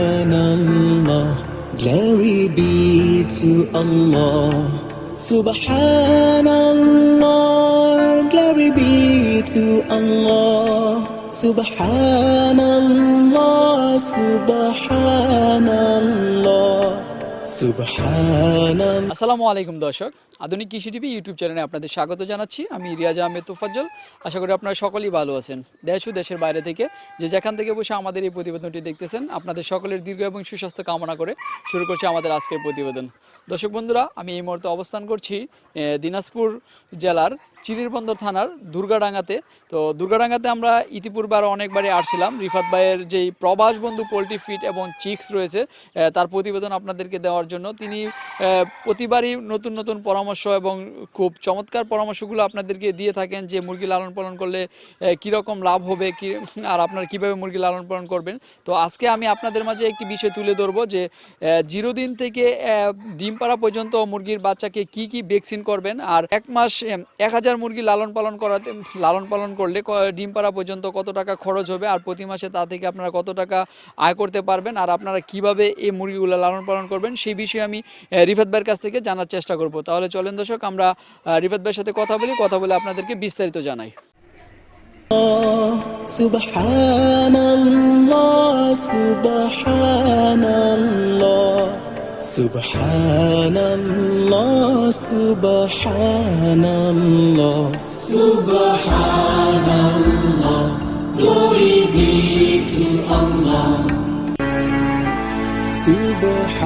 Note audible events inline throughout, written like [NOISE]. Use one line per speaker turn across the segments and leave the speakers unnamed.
Subhanallah, glory be to Allah. Subhanallah, glory be to Allah. Subhanallah, Subhanallah, Subhanallah.
আসসালামু আলাইকুম দর্শক আধুনিক কৃষি টিভি ইউটিউব চ্যানেলে আপনাদের স্বাগত জানাচ্ছি। আমি রিয়াজ আহমেদ তোফাজ্জল। আশা করি আপনারা সকলেই ভালো আছেন। দেশ ও দেশের বাইরে থেকে যে যেখান থেকে বসে আমাদের এই প্রতিবেদনটি দেখতেছেন, আপনাদের সকলের দীর্ঘ এবং সুস্বাস্থ্য কামনা করে শুরু করছি আমাদের আজকের প্রতিবেদন। দর্শক বন্ধুরা, আমি এই মুহূর্তে অবস্থান করছি দিনাজপুর জেলার চিরিরবন্দর থানার দুর্গাডাঙ্গাতে। তো দুর্গাডাঙ্গাতে আমরা ইতিপূর্বে আরও অনেকবারই আসছিলাম। রিফাত ভাইয়ের যেই প্রবাস বন্ধু, পোলট্রি ফিট এবং চিক্স রয়েছে তার প্রতিবেদন আপনাদেরকে দেওয়ার জন্য। তিনি প্রতিবারই নতুন নতুন পরামর্শ এবং খুব চমৎকার পরামর্শগুলো আপনাদেরকে দিয়ে থাকেন যে মুরগি লালন পালন করলে কীরকম লাভ হবে, কি, আর আপনারা কীভাবে মুরগি লালন পালন করবেন? তো আজকে আমি আপনাদের মাঝে একটি বিষয় তুলে ধরবো যে জিরো দিন থেকে ডিম পাড়া পর্যন্ত মুরগির বাচ্চাকে কি কি ভ্যাকসিন করবেন? আর এক মাস এক হাজার মুরগি লালন পালন করাতে, লালন পালন করলে ডিম পাড়া পর্যন্ত কত টাকা খরচ হবে? আর প্রতি মাসে তা থেকে আপনারা কত টাকা আয় করতে পারবেন? আর আপনারা কীভাবে এই মুরগিগুলো লালন পালন করবেন? সেই বিষয়ে আমি রিফাত ভাইয়ের কাছ থেকে জানার চেষ্টা করব। তাহলে চলেন দর্শক আমরা রিফাত ভাইয়ের সাথে কথা বলি কথা বলে আপনাদেরকে বিস্তারিত জানাই
Subhanallah, Glory be to Allah. Subhanallah.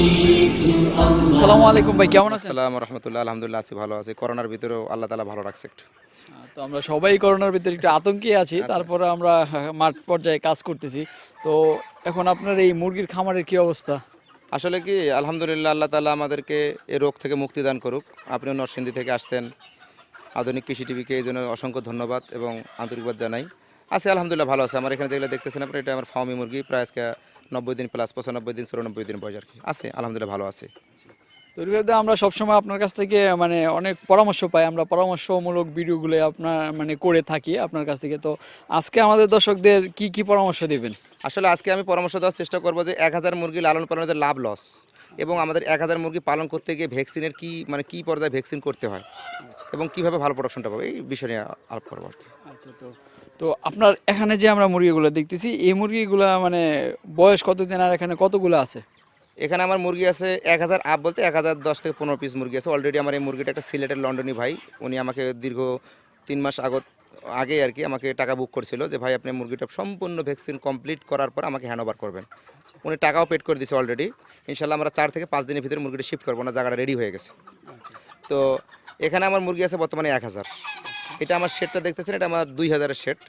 আসসালামু আলাইকুম ভাই কেমন আছেন?
আসসালাম রহমতুল্লাহ আলহামদুলিল্লাহ আছি ভালো আছি। করোনার ভিতরেও আল্লাহ তালা ভালো রাখছে একটু।
তো আমরা সবাই করোনার ভিতরে একটু আতঙ্কে আছি তারপরে আমরা মাঠ পর্যায়ে কাজ করতেছি। তো এখন আপনার এই মুরগির খামারের কি অবস্থা?
আসলে কি আলহামদুলিল্লাহ আল্লাহ তালা আমাদেরকে এই রোগ থেকে মুক্তি দান করুক। আপনিও নরসিংদী থেকে আসছেন। আধুনিক কৃষি টিভিকে এই জন্য অসংখ্য ধন্যবাদ এবং আন্তরিকবাদ জানাই। আছে আলহামদুলিল্লাহ ভালো আছে। আমার এখানে যেগুলো দেখতেছেন আপনি এটা আমার ফার্মি মুরগি। প্রায় আজকে নব্বই দিন প্লাস পঁচানব্বই দিন চুরানব্বই দিন বয়স আর কি। আছে আলহামদুলিল্লাহ ভালো আছে।
তো আমরা সবসময় আপনার কাছ থেকে মানে অনেক পরামর্শ পাই। আমরা পরামর্শমূলক ভিডিওগুলো আপনার মানে করে থাকি আপনার কাছ থেকে। তো আজকে আমাদের দর্শকদের কি কি পরামর্শ দেবেন?
আসলে আজকে আমি পরামর্শ দেওয়ার চেষ্টা করব যে এক হাজার মুরগি লালন পালনের যে লাভ লস এবং আমাদের এক হাজার মুরগি পালন করতে গিয়ে ভ্যাকসিনের কি মানে কি পর্যায়ে ভ্যাকসিন করতে হয় এবং কীভাবে ভালো প্রোডাকশনটা পাবো এই বিষয় নিয়ে আলাপ করব আর কি।
আচ্ছা তো তো আপনার এখানে যে আমরা মুরগিগুলো দেখতেছি, এই মুরগিগুলো মানে বয়স কতদিন আর এখানে কতগুলো আছে?
এখানে আমার মুরগি আছে এক হাজার আপ বলতে এক হাজার দশ থেকে পনেরো পিস মুরগি আছে। অলরেডি আমার এই মুরগিটা একটা সিলেটের লন্ডনী ভাই। উনি আমাকে দীর্ঘ তিন মাস আগত আগে আর কি আমাকে টাকা বুক করছিল যে, ভাই, আপনি মুরগিটা সম্পূর্ণ ভ্যাকসিন কমপ্লিট করার পর আমাকে হ্যান্ড করবেন। উনি টাকাও পেড করে দিয়েছে অলরেডি ইনশাল্লাহ আমরা চার থেকে পাঁচ দিনের ভিতরে মুরগিটা শিফট করব, না জায়গাটা রেডি হয়ে গেছে। তো এখানে আমার মুরগি আছে বর্তমানে এক হাজার। এটা আমার শেডটা দেখতেছেন এটা আমার দুই হাজারের শেড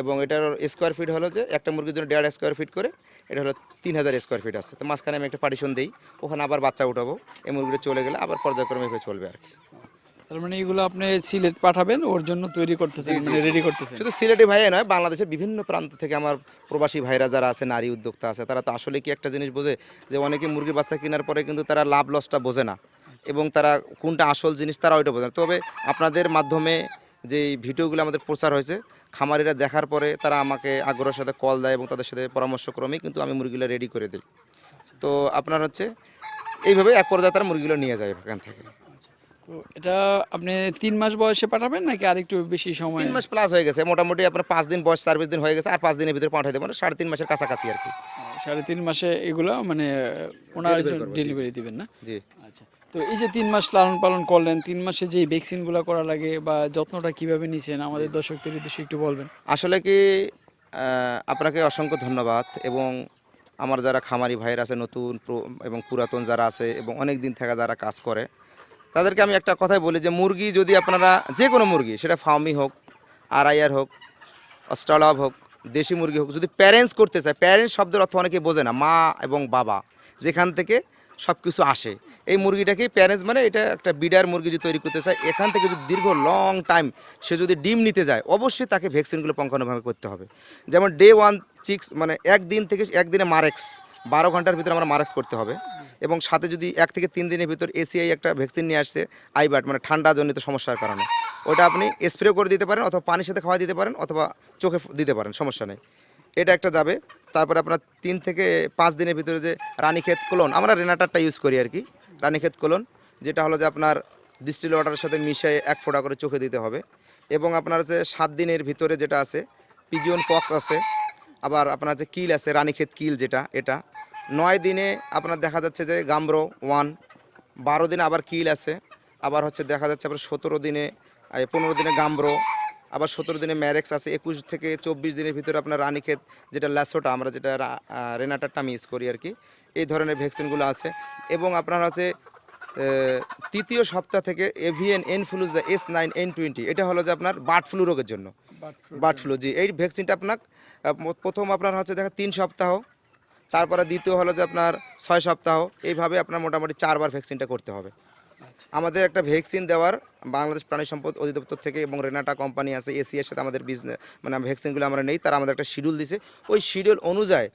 এবং এটার স্কোয়ার ফিট হলো যে একটা মুরগির জন্য দেড় স্কোয়ার ফিট করে এটা হলো তিন হাজার স্কোয়ার ফিট আছে। তো মাঝখানে আমি একটা পার্টিশন দিই ওখানে আবার বাচ্চা উঠাবো এই মুরগিটা চলে গেলে আবার পর্যায়ক্রমে এভাবে চলবে আর কি।
তার মানে এগুলো আপনি সিলেট পাঠাবেন ওর জন্য তৈরি করতেছেন মানে রেডি করতেছেন।
শুধু সিলেটি ভাইয়ে নয় বাংলাদেশের বিভিন্ন প্রান্ত থেকে আমার প্রবাসী ভাইরা যারা আছে নারী উদ্যোক্তা আছে তারা তো আসলে কি একটা জিনিস বোঝে যে অনেকে মুরগির বাচ্চা কেনার পরে কিন্তু তারা লাভ লসটা বোঝে না। এবং তারা কোনটা আসল জিনিস তারা ওইটা বোঝে না। তবে আপনাদের মাধ্যমে যে এই ভিডিওগুলো আমাদের প্রচার হয়েছে খামারিরা দেখার পরে তারা আমাকে আগ্রহের সাথে কল দেয় এবং তাদের সাথে পরামর্শক্রমে কিন্তু আমি মুরগিগুলো রেডি করে দিই। তো আপনার হচ্ছে এইভাবে এক পর্যায়ে তারা মুরগিগুলো নিয়ে যায় এখান থেকে।
তো এটা আপনি তিন মাস বয়সে পাঠাবেন নাকি আরেকটু বেশি সময়?
তিন মাস প্লাস হয়ে গেছে। মোটামুটি আপনার পাঁচ দিন বয়স সার্ভিস দিন হয়ে গেছে আর পাঁচ দিনের ভিতরে পাঠাই দেবেন সাড়ে তিন মাসের কাছাকাছি আর কি।
সাড়ে তিন মাসে এগুলো মানে ওনার ডেলিভারি দিবেন না?
জি।
আচ্ছা। তো এই যে তিন মাস লালন পালন করলেন তিন মাসে যে ভ্যাকসিনগুলো করা লাগে বা যত্নটা কীভাবে নিছেন আমাদের দর্শকদের উদ্দেশ্যে একটু বলবেন।
আসলে কি আপনাকে অসংখ্য ধন্যবাদ এবং আমার যারা খামারি ভাইয়ের আছে নতুন এবং পুরাতন যারা আছে এবং অনেক দিন থেকে যারা কাজ করে তাদেরকে আমি একটা কথাই বলি যে মুরগি যদি আপনারা যে কোনো মুরগি সেটা ফার্মি হোক আড়াইয়ার হোক অস্ট্রালভ হোক দেশি মুরগি হোক যদি প্যারেন্টস করতে চায় প্যারেন্টস শব্দের অর্থ অনেকে বোঝে না মা এবং বাবা যেখান থেকে সব কিছু আসে। এই মুরগিটাকে প্যারেন্টস মানে এটা একটা বিডার মুরগি যদি তৈরি করতে চায়, এখান থেকে যদি দীর্ঘ লং টাইম সে যদি ডিম নিতে যায়, অবশ্যই তাকে ভ্যাকসিনগুলো পঙ্খানুভাবে করতে হবে। যেমন ডে ওয়ান চিক্স মানে একদিন থেকে একদিনে মারেক্স বারো ঘণ্টার ভিতরে আমরা মারেক্স করতে হবে। এবং সাথে যদি এক থেকে তিন দিনের ভিতর এসিআই একটা ভ্যাকসিন নিয়ে আসছে আইবাট মানে ঠান্ডাজনিত সমস্যার কারণে। ওটা আপনি স্প্রে করে দিতে পারেন অথবা পানির সাথে খাওয়া দিতে পারেন অথবা চোখে দিতে পারেন, সমস্যা নেই। এটা একটা যাবে। তারপরে আপনার তিন থেকে পাঁচ দিনের ভিতরে যে রানীক্ষেত কোলন, আমরা রেনাটারটা ইউজ করি আর কি রানীক্ষেত কোলন, যেটা হলো যে আপনার ডিস্টিল ওয়াটারের সাথে মিশিয়ে এক ফোঁটা করে চোখে দিতে হবে। এবং আপনার যে সাত দিনের ভিতরে যেটা আছে পিজিওন পক্স আছে, আবার আপনার যে কিল আছে, রানীক্ষেত কিল যেটা, এটা। নয় দিনে আপনার দেখা যাচ্ছে যে গামব্রো ওয়ান বারো দিনে আবার কিল আছে, আবার হচ্ছে দেখা যাচ্ছে আবার সতেরো দিনে পনেরো দিনে গামব্রো আবার সতেরো দিনে ম্যারেক্স আছে একুশ থেকে চব্বিশ দিনের ভিতরে আপনার রানীক্ষেত যেটা ল্যাসোটা আমরা যেটা রেনাটারটা আমি ইউজ করি আর কি এই ধরনের ভ্যাকসিনগুলো আছে। এবং আপনার হচ্ছে আহ, তৃতীয় সপ্তাহ থেকে avian influenza S nine N twenty এটা হলো যে আপনার বার্ড ফ্লু রোগের জন্য। বার্ড ফ্লু জি এই ভ্যাকসিনটা আপনার প্রথম আপনার হচ্ছে দেখা তিন সপ্তাহ তারপরে দ্বিতীয় হলো যে আপনার ছয় সপ্তাহ এইভাবে আপনার মোটামুটি চারবার ভ্যাকসিনটা করতে হবে। আমাদের একটা ভ্যাকসিন দেওয়ার বাংলাদেশ প্রাণী সম্পদ অধিদপ্তর থেকে এবং রেনাটা কোম্পানি আছে এসিএর সাথে আমাদের বিজনেস মানে ভ্যাকসিনগুলো আমরা নেই তারা আমাদের একটা শিডিউল দিছে। ওই শিডিউল অনুযায়ী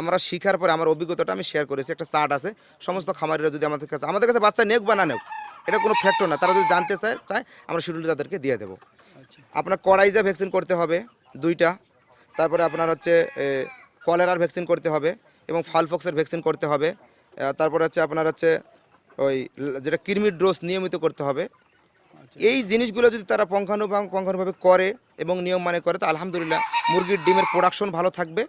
আমরা শিখার পরে আমার অভিজ্ঞতাটা আমি শেয়ার করেছি। একটা চার্ট আছে সমস্ত খামারিরা যদি আমাদের কাছে আমাদের কাছে বাচ্চা নেক বা না নেক এটা কোনো ফ্যাক্টর না। তারা যদি জানতে চায় চায় আমরা শিডিউল তাদেরকে দিয়ে দেবো। আপনার কড়াইজা ভ্যাকসিন করতে হবে দুইটা। তারপরে আপনার হচ্ছে কলেরার ভ্যাকসিন করতে হবে এবং ফালফক্সের ভ্যাকসিন করতে হবে। তারপরে হচ্ছে আপনার হচ্ছে ওই যেটা কৃমির ডোজ নিয়মিত করতে হবে। এই জিনিসগুলো যদি তারা পঙ্খানুভাব পঙ্খানুভাবে করে এবং নিয়ম মানে করে তো আলহামদুলিল্লাহ মুরগির ডিমের প্রোডাকশন ভালো থাকবে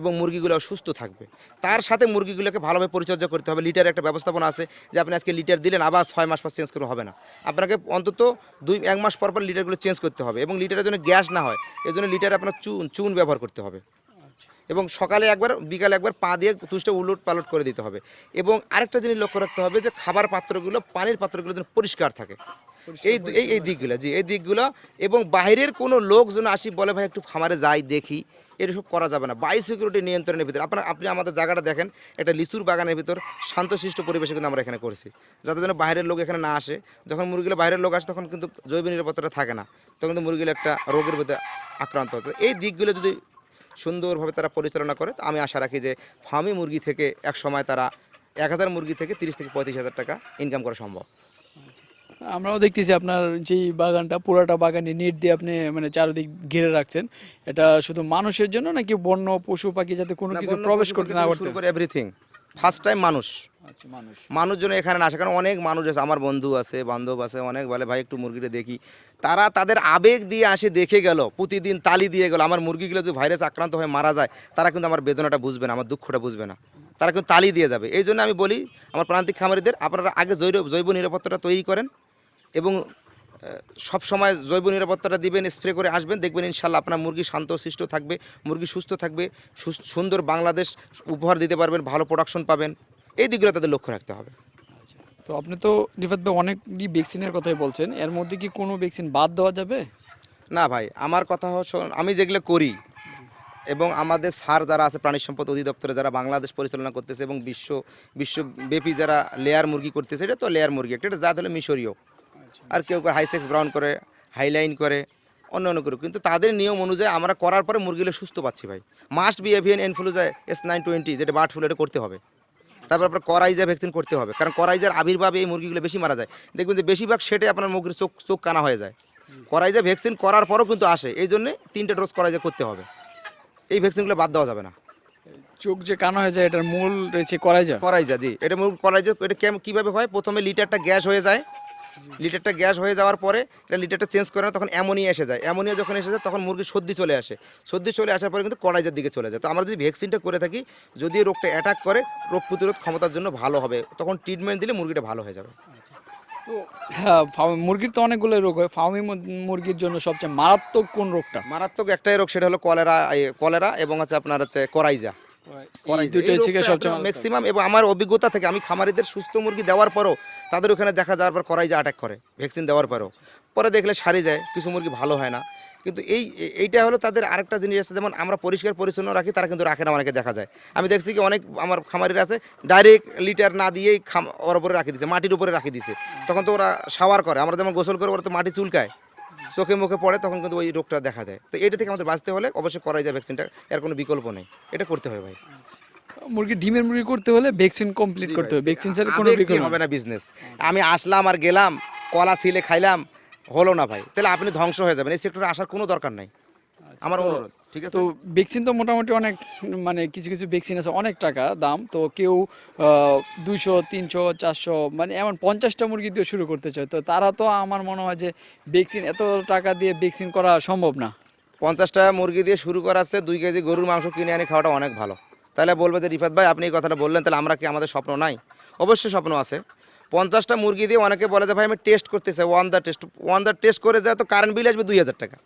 এবং মুরগিগুলো সুস্থ থাকবে। তার সাথে মুরগিগুলোকে ভালোভাবে পরিচর্যা করতে হবে। লিটার একটা ব্যবস্থাপনা আছে যে আপনি আজকে লিটার দিলেন আবার ছয় মাস পর চেঞ্জ করে হবে না। আপনাকে অন্তত দুই এক মাস পর পর লিটারগুলো চেঞ্জ করতে হবে এবং লিটারের জন্য গ্যাস না হয় এই জন্য লিটারে আপনার চুন চুন ব্যবহার করতে হবে। এবং সকালে একবার বিকালে একবার পা দিয়ে তুষটা উলট পালট করে দিতে হবে। এবং আরেকটা জিনিস লক্ষ্য রাখতে হবে যে খাবার পাত্রগুলো পানির পাত্রগুলো যেন পরিষ্কার থাকে। এই এই এই দিকগুলো জি এই দিকগুলো এবং বাইরের কোনো লোক যেন আসি বলে ভাই একটু খামারে যাই দেখি। এরসব করা যাবে না। বাই সিকিউরিটি নিয়ন্ত্রণের ভিতরে আপনার আপনি আমাদের জায়গাটা দেখেন একটা লিচুর বাগানের ভিতর শান্তশিষ্ট পরিবেশে কিন্তু আমরা এখানে করছি। যাতে যেন বাইরের লোক এখানে না আসে। যখন মুরগিগুলো বাইরের লোক আসে তখন কিন্তু জৈব নিরাপত্তাটা থাকে না। তখন কিন্তু মুরগিগুলো একটা রোগের ভিতরে আক্রান্ত হতো এই দিকগুলো যদি সুন্দরভাবে তারা পরিচালনা করে। তো আমি আশা রাখি যে ফার্মি মুরগি থেকে এক সময় তারা এক হাজার মুরগি থেকে তিরিশ থেকে পঁয়ত্রিশ হাজার টাকা ইনকাম করা সম্ভব।
আমরাও দেখতেছি আপনার যেই বাগানটা পুরাটা বাগানে নেট দিয়ে আপনি মানে চারিদিক ঘিরে রাখছেন। এটা শুধু মানুষের জন্য নাকি বন্য পশু পাখি যাতে কোনো কিছু প্রবেশ করতে না করতে?
এভরিথিং ফার্স্ট টাইম মানুষ।
আচ্ছা মানুষ।
মানুষ এখানে না আসে কারণ অনেক মানুষ আছে আমার বন্ধু আছে বান্ধব আছে অনেক বলে ভাই একটু মুরগিটা দেখি। তারা তাদের আবেগ দিয়ে আসে দেখে গেল প্রতিদিন তালি দিয়ে গেল আমার মুরগিগুলো যদি ভাইরাস আক্রান্ত হয়ে মারা যায় তারা কিন্তু আমার বেদনাটা বুঝবে না আমার দুঃখটা বুঝবে না। তারা কিন্তু তালি দিয়ে যাবে। এই জন্য আমি বলি আমার প্রান্তিক খামারিদের আপনারা আগে জৈব জৈব নিরাপত্তাটা তৈরি করেন এবং সব সময় জৈব নিরাপত্তাটা দিবেন স্প্রে করে আসবেন দেখবেন ইনশাল্লাহ আপনার মুরগি শান্ত শিষ্ট থাকবে মুরগি সুস্থ থাকবে সুন্দর বাংলাদেশ উপহার দিতে পারবেন ভালো প্রোডাকশন পাবেন। এই দিকগুলো তাদের লক্ষ্য রাখতে হবে।
তো আপনি তো রিফাত ভাই অনেকই ভ্যাকসিনের কথাই বলছেন এর মধ্যে কি কোনো ভ্যাকসিন বাদ দেওয়া যাবে?
না ভাই আমার কথা হচ্ছে আমি যেগুলো করি এবং আমাদের স্যার যারা আছে প্রাণী সম্পদ অধিদপ্তরে যারা বাংলাদেশ পরিচালনা করতেছে এবং বিশ্ব বিশ্বব্যাপী যারা লেয়ার মুরগি করতেছে এটা তো লেয়ার মুরগি একটা এটা জাত হলো মিশরীয়। আর কেউ কেউ হাইসেক্স ব্রাউন করে হাইলাইন করে অন্য অন্য করে কিন্তু তাদের নিয়ম অনুযায়ী আমরা করার পরে মুরগিগুলো সুস্থ পাচ্ছি ভাই। Must be avian influenza S nine twenty যেটা বার্ড ফ্লু এটা করতে হবে। তারপর আপনার করাইজা ভ্যাকসিন করতে হবে। কারণ করাইজার আবির্ভাবে এই মুরগিগুলো বেশি মারা যায়। দেখবেন যে বেশিরভাগ সেটে আপনার মুরগির চোখ চোখ কানা হয়ে যায়। করাইজা ভ্যাকসিন করার পরও কিন্তু আসে। এই জন্যে তিনটে ডোজ করাইজা করতে হবে। এই ভ্যাকসিনগুলো বাদ দেওয়া যাবে না।
চোখ যে কানা হয়ে যায় এটার মূল রয়েছে করাই যায়
করাইজা জি। এটা মূল করাইজা এটা কেম- কীভাবে হয়? প্রথমে লিটারটা গ্যাস হয়ে যায়। লিটারটা গ্যাস হয়ে যাওয়ার পরে এটা লিটারটা চেঞ্জ করে না তখন অ্যামোনিয়া এসে যায়। অ্যামোনিয়া যখন এসে যায় তখন মুরগির সর্দি চলে আসে। সর্দি চলে আসার পরে কিন্তু কড়াইজার দিকে চলে যায়। তো আমরা যদি ভ্যাকসিনটা করে থাকি যদি রোগটা অ্যাটাক করে রোগ প্রতিরোধ ক্ষমতার জন্য ভালো হবে। তখন ট্রিটমেন্ট দিলে মুরগিটা ভালো হয়ে যাবে।
তো হ্যাঁ ফার্ম- মুরগির তো অনেকগুলো রোগ হয়। ফার্মি মুরগির জন্য সবচেয়ে মারাত্মক কোন রোগটা?
মারাত্মক একটাই রোগ সেটা হলো কলেরা কলেরা এবং হচ্ছে আপনার হচ্ছে করাইজা। ম্যাক্সিমাম এবং আমার অভিজ্ঞতা থেকে আমি খামারিদের সুস্থ মুরগি দেওয়ার পরও তাদের ওখানে দেখা যাওয়ার পর করাইজা অ্যাটাক করে ভ্যাকসিন দেওয়ার পরও। পরে দেখলে সারি যায় কিছু মুরগি ভালো হয় না। কিন্তু এই এইটা হলো তাদের আরেকটা জিনিস আছে যেমন আমরা পরিষ্কার পরিচ্ছন্ন রাখি তারা কিন্তু রাখে না অনেকে দেখা যায়। আমি দেখছি কি অনেক আমার খামারিরা আছে ডাইরেক্ট লিটার না দিয়েই খাম ওর উপরে রাখি দিছে মাটির উপরে রাখি দিছে। তখন তো ওরা শাওয়ার করে আমরা যেমন গোসল করে ওরা তো মাটি চুলকায়। চোখে মুখে পড়ে তখন কিন্তু ওই রোগটা দেখা দেয়। তো এটা থেকে আমাদের বাঁচতে হলে অবশ্যই করাই যায় ভ্যাকসিনটা এর কোনো বিকল্প নেই। এটা করতে হবে ভাই।
মুরগি ডিমের মুরগি করতে হলে ভ্যাকসিন কমপ্লিট করতে হবে। ভ্যাকসিন ছাড়া কোনো বিকল্প
হবে না বিজনেস আমি আসলাম আর গেলাম কলা ছিলে খাইলাম হলো না ভাই। তাহলে আপনি ধ্বংস হয়ে যাবেন। এই সেক্টরে আসার কোনো দরকার নাই। আমার অনুরোধ। ঠিক আছে?
তো ভ্যাকসিন তো মোটামুটি অনেক মানে কিছু কিছু ভ্যাকসিন আছে অনেক টাকা দাম। তো কেউ দুইশো তিনশো চারশো মানে এমন পঞ্চাশটা মুরগি দিয়ে শুরু করতে চায়। তো তারা তো আমার মনে হয় যে ভ্যাকসিন এত টাকা দিয়ে ভ্যাকসিন করা সম্ভব না।
পঞ্চাশটা মুরগি দিয়ে শুরু করা আছে দুই কেজি গরুর মাংস কিনে আনি খাওয়াটা অনেক ভালো। তাহলে বলবে যে রিফাত ভাই আপনি এই কথাটা বললেন তাহলে আমরা কি আমাদের স্বপ্ন নাই? অবশ্যই স্বপ্ন আছে। পঞ্চাশটা মুরগি দিয়ে অনেকে বলে যে ভাই আমি টেস্ট করতে চাই one the test one the test করে যায় তো কারেন্ট বিল আসবে দুই হাজার টাকা।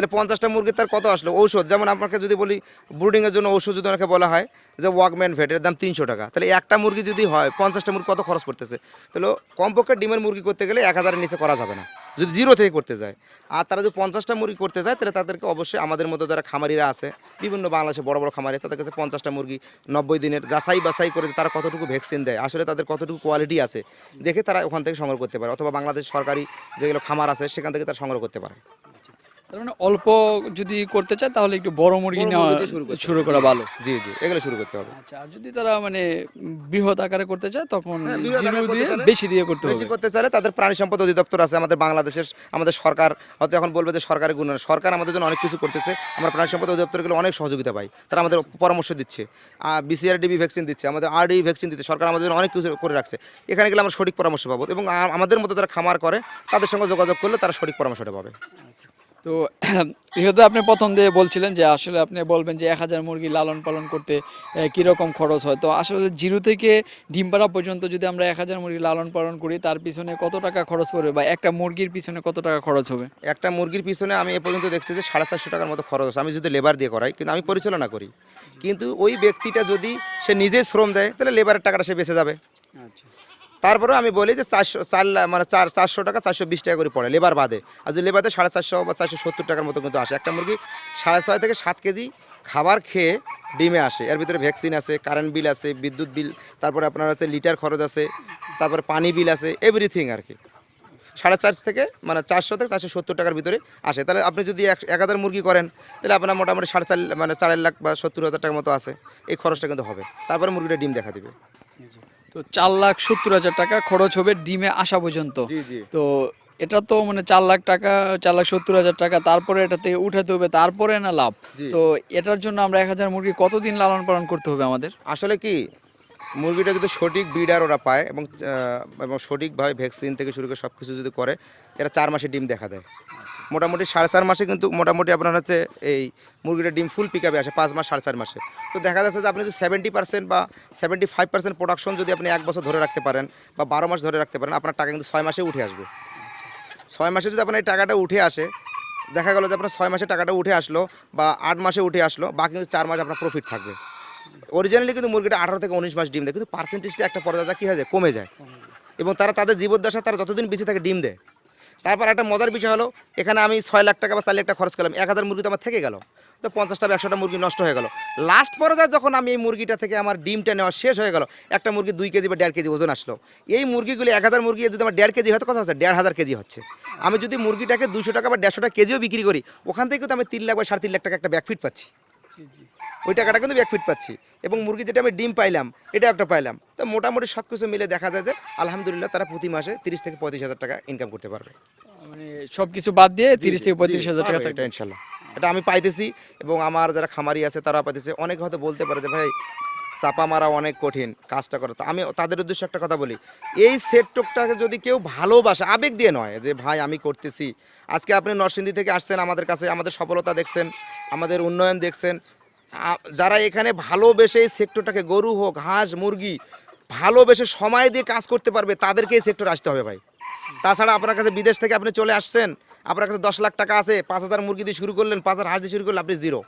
তাহলে পঞ্চাশটা মুরগির তার কত আসলো? ঔষধ, যেমন আপনাকে যদি বলি ব্রুডিংয়ের জন্য ওষুধ যদি ওনাকে বলা হয়, যে ওয়াকম্যান ভেট এর দাম তিনশো টাকা। তাহলে একটা মুরগি যদি হয়, পঞ্চাশটা মুরগি কত খরচ করতেছে তাহলে কমপক্ষে ডিমের মুরগি করতে গেলে এক হাজারের নিচে করা যাবে না। যদি জিরো থেকে করতে যায়। আর তারা যদি পঞ্চাশটা মুরগি করতে যায়, তাহলে তাদেরকে অবশ্যই আমাদের মতো যারা খামারিরা আছে, বিভিন্ন বাংলাদেশে বড় বড় খামারি তাদের কাছে পঞ্চাশটা মুরগি নব্বই দিনের যাচাই বাছাই করে তারা কতটুকু ভ্যাকসিন দেয়, আসলে তাদের কতটুকু কোয়ালিটি আছে, দেখে তারা ওখান থেকে সংগ্রহ করতে পারে। অথবা বাংলাদেশ সরকারি যেগুলো খামার আছে, সেখান থেকে তারা সংগ্রহ করতে পারে।
তার মানে অল্প যদি করতে চায় তাহলে একটু বড় মুরগি নেওয়া
শুরু
করা ভালো।
জি জি এগুলো শুরু করতে হবে।
আচ্ছা আর যদি তারা মানে বৃহৎ আকারে করতে চায় তখন
হ্যাঁ,
জিরো দিয়ে বেশি দিয়ে করতে
বেশি করতে চাইলে তাদের প্রাণী সম্পদ অধিদপ্তর আছে আমাদের বাংলাদেশের আমাদের সরকার হয়তো এখন বলবে যে সরকারের গুণ সরকার আমাদের জন্য অনেক কিছু করতেছে আমরা প্রাণী সম্পদ অধিদপ্তরগুলো অনেক সহযোগিতা পাই। তারা আমাদের পরামর্শ দিচ্ছে। বিসিআর ডিবি ভ্যাকসিন দিচ্ছে আমাদের আরডি ভ্যাকসিন দিচ্ছে। সরকার আমাদের জন্য অনেক কিছু করে রাখছে। এখানে গেলে আমরা সঠিক পরামর্শ পাবো এবং আমাদের মতো যারা খামার করে তাদের সঙ্গে যোগাযোগ করলে তারা সঠিক পরামর্শটা পাবে।
তো [CLEARS THROAT] ইহতে আপনি প্রথম দিয়ে বলছিলেন যে আসলে আপনি বলবেন যে এক হাজার মুরগি লালন পালন করতে কীরকম খরচ হয়। তো আসলে জিরো থেকে ডিম পাড়া পর্যন্ত যদি আমরা এক হাজার মুরগি লালন পালন করি তার পিছনে কত টাকা খরচ করবে বা একটা মুরগির পিছনে কত টাকা খরচ হবে?
একটা মুরগির পিছনে আমি এ পর্যন্ত দেখছি যে সাড়ে চারশো টাকার মতো খরচ। আমি যদি লেবার দিয়ে করাই কিন্তু আমি পরিচালনা করি। কিন্তু ওই ব্যক্তিটা যদি সে নিজেই শ্রম দেয় তাহলে লেবারের টাকাটা সে বেঁচে যাবে।
আচ্ছা।
তারপরে আমি বলি যে চারশো, চার মানে চার, চারশো টাকা চারশো বিশ টাকা করে পড়ে, লেবার বাদে। আর যদি লেবারে সাড়ে চারশো বা চারশো সত্তর টাকার মতো কিন্তু আসে। একটা মুরগি সাড়ে ছয় থেকে সাত কেজি খাবার খেয়ে ডিমে আসে। এর ভিতরে ভ্যাকসিন আছে, কারেন্ট বিল আছে, বিদ্যুৎ বিল, তারপরে আপনার আছে লিটার খরচ আছে, তারপরে পানি বিল আছে, এভরিথিং আর কি। সাড়ে চার থেকে মানে চারশো থেকে চারশো সত্তর টাকার ভিতরে আসে। তাহলে আপনি যদি এক এক হাজার মুরগি করেন, তাহলে আপনার মোটামুটি সাড়ে চার মানে চার লাখ বা সত্তর হাজার টাকার মতো আছে। এই খরচটা কিন্তু হবে। তারপরে মুরগিটা ডিম দেখা দিবে।
তো চার লাখ সত্তর হাজার টাকা খরচ হবে ডিমে আসা পর্যন্ত। তো এটা তো মানে চার লাখ টাকা চার লাখ সত্তর হাজার টাকা তারপরে এটা থেকে উঠাতে হবে তারপরে না লাভ। তো এটার জন্য আমরা এক হাজার মুরগি কতদিন লালন পালন করতে হবে আমাদের?
আসলে কি মুরগিটা যদি সঠিক ব্রিডার ওরা পায় এবং এবং সঠিকভাবে ভ্যাকসিন থেকে শুরু করে সব কিছু যদি করে, এরা চার মাসে ডিম দেখা দেয়। মোটামুটি সাড়ে চার মাসে কিন্তু মোটামুটি আপনার হচ্ছে এই মুরগিটা ডিম ফুল পিক আসে, পাঁচ মাস, সাড়ে চার মাসে। তো দেখা যাচ্ছে যে আপনি যদি সেভেন্টি পার্সেন্ট বা সেভেন্টি ফাইভ পার্সেন্ট প্রোডাকশন যদি আপনি এক বছর ধরে রাখতে পারেন বা বারো মাস ধরে রাখতে পারেন, আপনার টাকা কিন্তু ছয় মাসে উঠে আসবে। ছয় মাসে যদি আপনার এই টাকাটা উঠে আসে, দেখা গেলো যে আপনার ছয় মাসে টাকাটা উঠে আসলো বা আট মাসে উঠে আসলো, বাকি কিন্তু চার মাস আপনার প্রফিট থাকবে। অরিজিনালি কিন্তু মুরগিটা আঠারো থেকে উনিশ মাস ডিম দেয়, কিন্তু পার্সেন্টেজটা একটা পর্যায়ে কী হয়ে যায়, কমে যায়। এবং তারা তাদের জীবদ্দশা তারা যতদিন বেঁচে থাকে ডিম দেয়। তারপর একটা মজার বিষয় হলো, এখানে আমি ছয় লাখ টাকা বা চার লাখ টাকা খরচ করলাম, এক হাজার মুরগি তো আমার থেকে গেল। তো পঞ্চাশটা বা একশোটা মুরগি নষ্ট হয়ে গেল। লাস্ট পর্যায়ে যখন আমি এই মুরগিটা থেকে আমার ডিমটা নেওয়া শেষ হয়ে গেল, একটা মুরগি দুই কেজি বা দেড় কেজি ওজন আসলো। এই মুরগিগুলি এক হাজার মুরগি যদি আমার দেড় কেজি হয়, তো কত হচ্ছে? দেড় হাজার কেজি হচ্ছে। আমি যদি মুরগিটাকে দুশো টাকা বা দেড়শো টাকা কেজিও বিক্রি করি, ওখান থেকে তো আমি তিন লাখ বা সাড়ে তিন লাখ টাকা একটা ব্যাকফিট পাচ্ছি। ওই টাকাটা কিন্তু ব্যাকফিট পাচ্ছি। এবং মুরগি যেটা আমি ডিম পাইলাম এটা একটা পাইলাম। তো মোটামুটি সব কিছু মিলে দেখা যায় যে আলহামদুলিল্লাহ তারা প্রতি মাসে তিরিশ থেকে পঁয়ত্রিশ হাজার টাকা ইনকাম করতে পারবে।
মানে সবকিছু বাদ দিয়ে তিরিশ থেকে পঁয়ত্রিশ হাজার টাকা থাকবে।
ইনশাল্লাহ। এটা আমি পাইতেছি এবং আমার যারা খামারি আছে তারা পাইতেছে। অনেক হয়তো বলতে পারে যে ভাই চাপা মারা অনেক কঠিন কাজটা করে। তো আমি তাদের উদ্দেশ্যে একটা কথা বলি। এই সেটটুকটাকে যদি কেউ ভালোবাসে আবেগ দিয়ে নয় যে ভাই আমি করতেছি। আজকে আপনি নরসিংদী থেকে আসছেন আমাদের কাছে আমাদের সফলতা দেখছেন আমাদের উন্নয়ন দেখছেন। যারা এখানে ভালোবেসে এই সেক্টরটাকে গরু হোক হাঁস মুরগি ভালোবেসে সময় দিয়ে কাজ করতে পারবে তাদেরকে এই সেক্টর আসতে হবে ভাই। তাছাড়া আপনার কাছে বিদেশ থেকে আপনি চলে আসছেন আপনার কাছে দশ লাখ টাকা আছে পাঁচ হাজার মুরগি দিয়ে শুরু করলেন পাঁচ হাজার হাঁস দিয়ে শুরু করলেন আপনি জিরো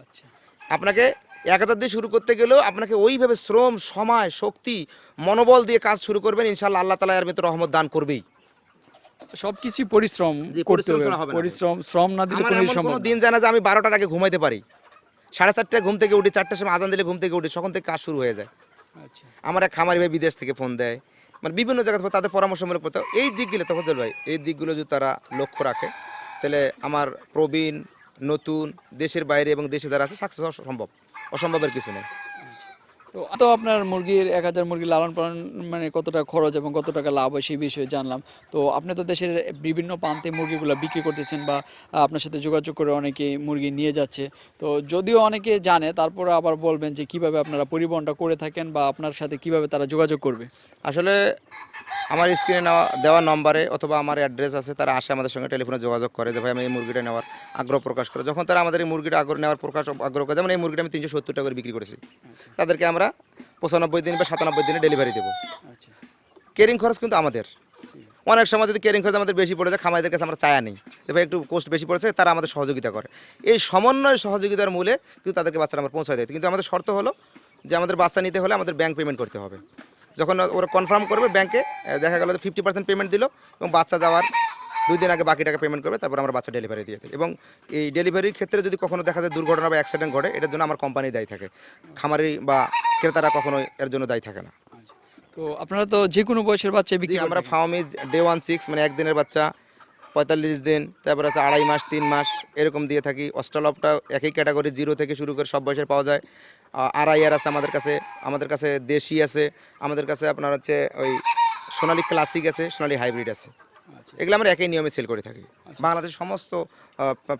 আচ্ছা।
আপনাকে এক হাজার দিয়ে শুরু করতে গেলেও আপনাকে ওইভাবে শ্রম সময় শক্তি মনোবল দিয়ে কাজ শুরু করবেন ইনশাল্লাহ আল্লাহ তালা এর ভিতরে রহমত দান করবেই।
সবকিছু পরিশ্রম করতে
পরিশ্রম
হবে। শ্রম না দিলে কোনো।
দিন জানা যে আমি বারোটার আগে ঘুমাইতে পারি। সাড়ে চারটায় ঘুম থেকে উঠি চারটার সময় আজান দিলে ঘুম থেকে উঠি তখন থেকে কাজ শুরু হয়ে যায়।
আচ্ছা।
আমার এক খামারি ভাই বিদেশ থেকে ফোন দেয়। মানে বিভিন্ন জায়গা থেকে তাদের পরামর্শমূলক হয়। এই দিকগুলো তফজল ভাই এই দিকগুলো যদি তারা লক্ষ্য রাখে তাহলে আমার প্রবীণ নতুন দেশের বাইরে এবং দেশে যারা আছে সাকসেস হওয়া সম্ভব। অসম্ভবের কিছু নেই।
তো তো আপনার মুরগির এক হাজার মুরগি লালন পালন মানে কত টাকা খরচ এবং কত টাকা লাভ হয় সেই বিষয়ে জানলাম। তো আপনি তো দেশের বিভিন্ন প্রান্তে মুরগিগুলো বিক্রি করতেছেন বা আপনার সাথে যোগাযোগ করে অনেকে মুরগি নিয়ে যাচ্ছে। তো যদিও অনেকে জানে তারপরে আবার বলবেন যে কীভাবে আপনারা পরিবহনটা করে থাকেন বা আপনার সাথে কীভাবে তারা যোগাযোগ করবে।
আসলে আমার স্ক্রিনে নেওয়া দেওয়া নম্বরে অথবা আমার অ্যাড্রেস আছে তারা আসে আমাদের সঙ্গে টেলিফোনে যোগাযোগ করে যে ভাই আমি এই মুরগিটা নেওয়ার আগ্রহ প্রকাশ করে। যখন তারা আমাদের এই মুরগিটা আগ্রহ নেওয়ার প্রকাশ আগ্রহ করে যেমন এই মুরগিটা আমি তিনশো সত্তর টাকা করে বিক্রি করেছি। তাদেরকে আমরা পঁচানব্বই দিন বা সাতানব্বই দিনে ডেলিভারি দেবো।
আচ্ছা।
কেরিং খরচ কিন্তু আমাদের। অনেক সময় যদি কেরিং খরচ আমাদের বেশি পড়ে যায় খামাইদের কাছে আমরা চায়া নেই। ভাই একটু কোস্ট বেশি পড়েছে তারা আমাদের সহযোগিতা করে। এই সমন্বয় সহযোগিতার মূলে কিন্তু তাদেরকে বাচ্চারা আমরা পৌঁছায় দেয়। কিন্তু আমাদের শর্ত হলো যে আমাদের বাচ্চা নিতে হলে আমাদের ব্যাংক পেমেন্ট করতে হবে। যখন ওরা কনফার্ম করবে ব্যাংকে দেখা গেল ফিফটি পার্সেন্ট পেমেন্ট দিল এবং বাচ্চা যাওয়ার দুই দিন আগে বাকি টাকা পেমেন্ট করবে তারপর আমরা বাচ্চা ডেলিভারি দিয়ে দিই এবং এই ডেলিভারির ক্ষেত্রে যদি কখনো দেখা যায় দুর্ঘটনা বা অ্যাক্সিডেন্ট ঘটে এটার জন্য আমার কোম্পানি দায়ী থাকে। খামারি বা ক্রেতারা কখনো এর জন্য দায়ী থাকে না।
তো আপনারা তো যে কোনো বয়সের বাচ্চা বিক্রি
আমরা ফার্মিজ ডে ওয়ান সিক্স মানে একদিনের বাচ্চা পঁয়তাল্লিশ দিন তারপর আছে আড়াই মাস তিন মাস এরকম দিয়ে থাকি। অস্ট্রালপটা একই ক্যাটাগরি জিরো থেকে শুরু করে সব বয়সের পাওয়া যায়। আড়াই আর আছে আমাদের কাছে আমাদের কাছে দেশি আছে আমাদের কাছে আপনার হচ্ছে ওই সোনালী ক্লাসিক আছে সোনালী হাইব্রিড আছে। এগুলো আমরা একই নিয়মে সেল করে থাকি। বাংলাদেশের সমস্ত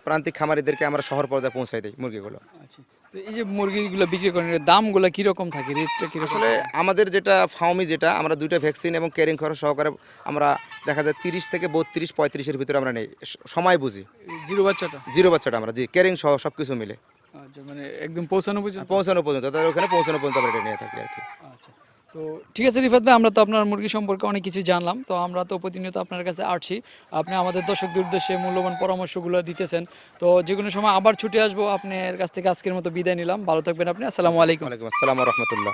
প্রান্তিক খামারিদেরকে আমরা শহর পর্যায়ে পৌঁছাই দিই মুরগিগুলো।
আচ্ছা। তো এই যে মুরগিগুলো বিক্রি করেন দামগুলো কীরকম থাকে? রেটটা কীরকম
আসলে আমাদের যেটা ফাউমি যেটা আমরা দুইটা ভ্যাকসিন এবং কেয়ারিং খরচ সহকারে আমরা দেখা যায় তিরিশ থেকে বত্রিশ পঁয়ত্রিশের ভিতরে আমরা নেই। সময় বুঝি।
জিরো বাচ্চাটা?
জিরো বাচ্চাটা আমরা জি কেয়ারিং সহ সব কিছু মিলে।
আচ্ছা মানে একদম পৌঁছানো পর্যন্ত?
পৌঁছানো পর্যন্ত তাদের ওখানে পৌঁছানো পর্যন্ত আমরা এটা নিয়ে থাকি আর কি।
আচ্ছা। তো ঠিক আছে রিফাত ভাই, আমরা তো আপনার মুরগি সম্পর্কে অনেক কিছু জানলাম। তো আমরা তো প্রতিনিয়ত আপনার কাছে আসছি। আপনি আমাদের দর্শকদের দুর্দেশে মূল্যবান পরামর্শগুলো দিতেছেন। তো যে কোনো সময় আবার ছুটে আসব। আপনার কাছ থেকে আজকের মতো বিদায় নিলাম। ভালো থাকবেন আপনি। আসসালামু আলাইকুম।
আলাইকুম আসসালাম রহমতুল্লাহ।